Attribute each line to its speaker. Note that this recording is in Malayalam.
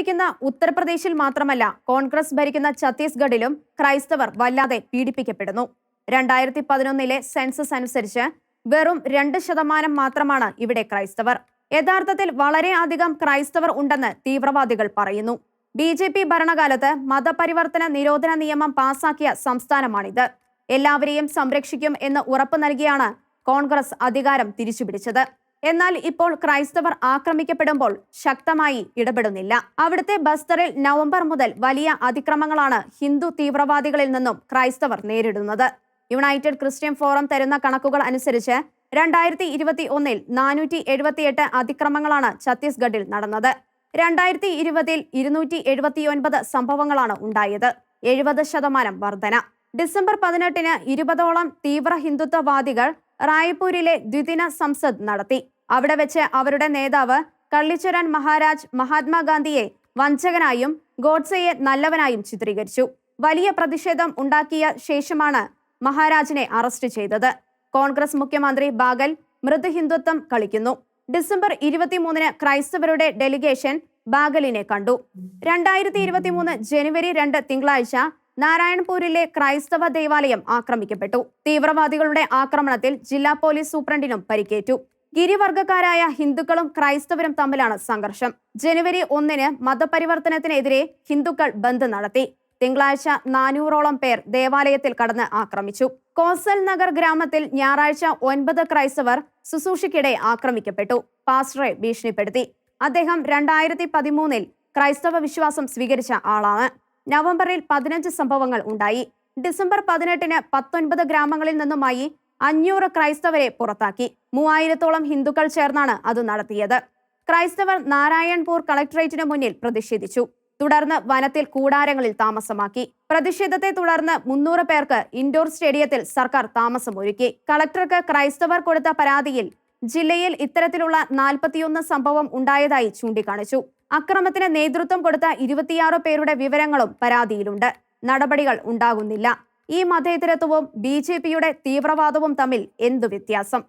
Speaker 1: ഭരിക്കുന്ന ഉത്തർപ്രദേശിൽ മാത്രമല്ല കോൺഗ്രസ് ഭരിക്കുന്ന ഛത്തീസ്ഗഡിലും ക്രൈസ്തവർ വല്ലാതെ പീഡിപ്പിക്കപ്പെടുന്നു. രണ്ടായിരത്തി പതിനൊന്നിലെ സെൻസസ് അനുസരിച്ച് വെറും രണ്ട് ശതമാനം മാത്രമാണ് ഇവിടെ ക്രൈസ്തവർ. യഥാർത്ഥത്തിൽ വളരെ അധികം ക്രൈസ്തവർ ഉണ്ടെന്ന് തീവ്രവാദികൾ പറയുന്നു. ബി ജെ പി ഭരണകാലത്ത് മതപരിവർത്തന നിരോധന നിയമം പാസാക്കിയ സംസ്ഥാനമാണിത്. എല്ലാവരെയും സംരക്ഷിക്കും എന്ന് ഉറപ്പു നൽകിയാണ് കോൺഗ്രസ് അധികാരം തിരിച്ചുപിടിച്ചത്. എന്നാൽ ഇപ്പോൾ ക്രൈസ്തവർ ആക്രമിക്കപ്പെടുമ്പോൾ ശക്തമായി ഇടപെടുന്നില്ല. അവിടുത്തെ ബസ്തറിൽ നവംബർ മുതൽ വലിയ അതിക്രമങ്ങളാണ് ഹിന്ദു തീവ്രവാദികളിൽ നിന്നും ക്രൈസ്തവർ നേരിടുന്നത്. യുണൈറ്റഡ് ക്രിസ്ത്യൻ ഫോറം തരുന്ന കണക്കുകൾ അനുസരിച്ച് രണ്ടായിരത്തി ഇരുപത്തി ഒന്നിൽ നാനൂറ്റി എഴുപത്തിയെട്ട് അതിക്രമങ്ങളാണ് ഛത്തീസ്ഗഡിൽ നടന്നത്. രണ്ടായിരത്തി ഇരുപതിൽ ഇരുന്നൂറ്റി എഴുപത്തിയൊൻപത് സംഭവങ്ങളാണ് ഉണ്ടായത്. എഴുപത് ശതമാനം വർധന. ഡിസംബർ പതിനെട്ടിന് ഇരുപതോളം തീവ്ര ഹിന്ദുത്വവാദികൾ റായ്പൂരിലെ ദ്വിദിന സംസദ് നടത്തി. അവിടെ വെച്ച് അവരുടെ നേതാവ് കള്ളിച്ചുരൻ മഹാരാജ് മഹാത്മാഗാന്ധിയെ വഞ്ചകനായും ഗോഡ്സെയെ നല്ലവനായും ചിത്രീകരിച്ചു. വലിയ പ്രതിഷേധം ഉണ്ടാക്കിയ ശേഷമാണ് മഹാരാജിനെ അറസ്റ്റ് ചെയ്തത്. കോൺഗ്രസ് മുഖ്യമന്ത്രി ബാഗൽ മൃദു ഹിന്ദുത്വം കളിക്കുന്നു. ഡിസംബർ ഇരുപത്തിമൂന്നിന് ക്രൈസ്തവരുടെ ഡെലിഗേഷൻ ബാഗലിനെ കണ്ടു. രണ്ടായിരത്തി ഇരുപത്തിമൂന്ന് ജനുവരി രണ്ട് തിങ്കളാഴ്ച നാരായൺപൂരിലെ ക്രൈസ്തവ ദേവാലയം ആക്രമിക്കപ്പെട്ടു. തീവ്രവാദികളുടെ ആക്രമണത്തിൽ ജില്ലാ പോലീസ് സൂപ്രണ്ടിനും പരിക്കേറ്റു. ഗിരിവർഗക്കാരായ ഹിന്ദുക്കളും ക്രൈസ്തവരും തമ്മിലാണ് സംഘർഷം. ജനുവരി ഒന്നിന് മതപരിവർത്തനത്തിനെതിരെ ഹിന്ദുക്കൾ ബന്ദ് നടത്തി. തിങ്കളാഴ്ച നാനൂറോളം പേർ ദേവാലയത്തിൽ കടന്ന് ആക്രമിച്ചു. കോസൽ നഗർ ഗ്രാമത്തിൽ ഞായറാഴ്ച ഒൻപത് ക്രൈസ്തവർ സുസൂഷിക്കിടെ ആക്രമിക്കപ്പെട്ടു. പാസ്റ്ററെ ഭീഷണിപ്പെടുത്തി. അദ്ദേഹം രണ്ടായിരത്തി പതിമൂന്നിൽ ക്രൈസ്തവ വിശ്വാസം സ്വീകരിച്ച ആളാണ്. നവംബറിൽ പതിനഞ്ച് സംഭവങ്ങൾ ഉണ്ടായി. ഡിസംബർ പതിനെട്ടിന് പത്തൊൻപത് ഗ്രാമങ്ങളിൽ നിന്നുമായി അഞ്ഞൂറ് ക്രൈസ്തവരെ പുറത്താക്കി. മൂവായിരത്തോളം ഹിന്ദുക്കൾ ചേർന്നാണ് അത് നടത്തിയത്. ക്രൈസ്തവർ നാരായൺപൂർ കളക്ടറേറ്റിന് മുന്നിൽ പ്രതിഷേധിച്ചു. തുടർന്ന് വനത്തിൽ കൂടാരങ്ങളിൽ താമസമാക്കി. പ്രതിഷേധത്തെ തുടർന്ന് മുന്നൂറ് പേർക്ക് ഇൻഡോർ സ്റ്റേഡിയത്തിൽ സർക്കാർ താമസമൊരുക്കി. കളക്ടർക്ക് ക്രൈസ്തവർ കൊടുത്ത പരാതിയിൽ ജില്ലയിൽ ഇത്തരത്തിലുള്ള നാൽപ്പത്തിയൊന്ന് സംഭവം ഉണ്ടായതായി ചൂണ്ടിക്കാണിച്ചു. അക്രമത്തിന് നേതൃത്വം കൊടുത്ത ഇരുപത്തിയാറ് പേരുടെ വിവരങ്ങളും പരാതിയിലുണ്ട്. നടപടികൾ ഉണ്ടാകുന്നില്ല. ഈ മതേതരത്വവും ബി ജെ പിയുടെ തീവ്രവാദവും തമ്മിൽ എന്തു വ്യത്യാസം?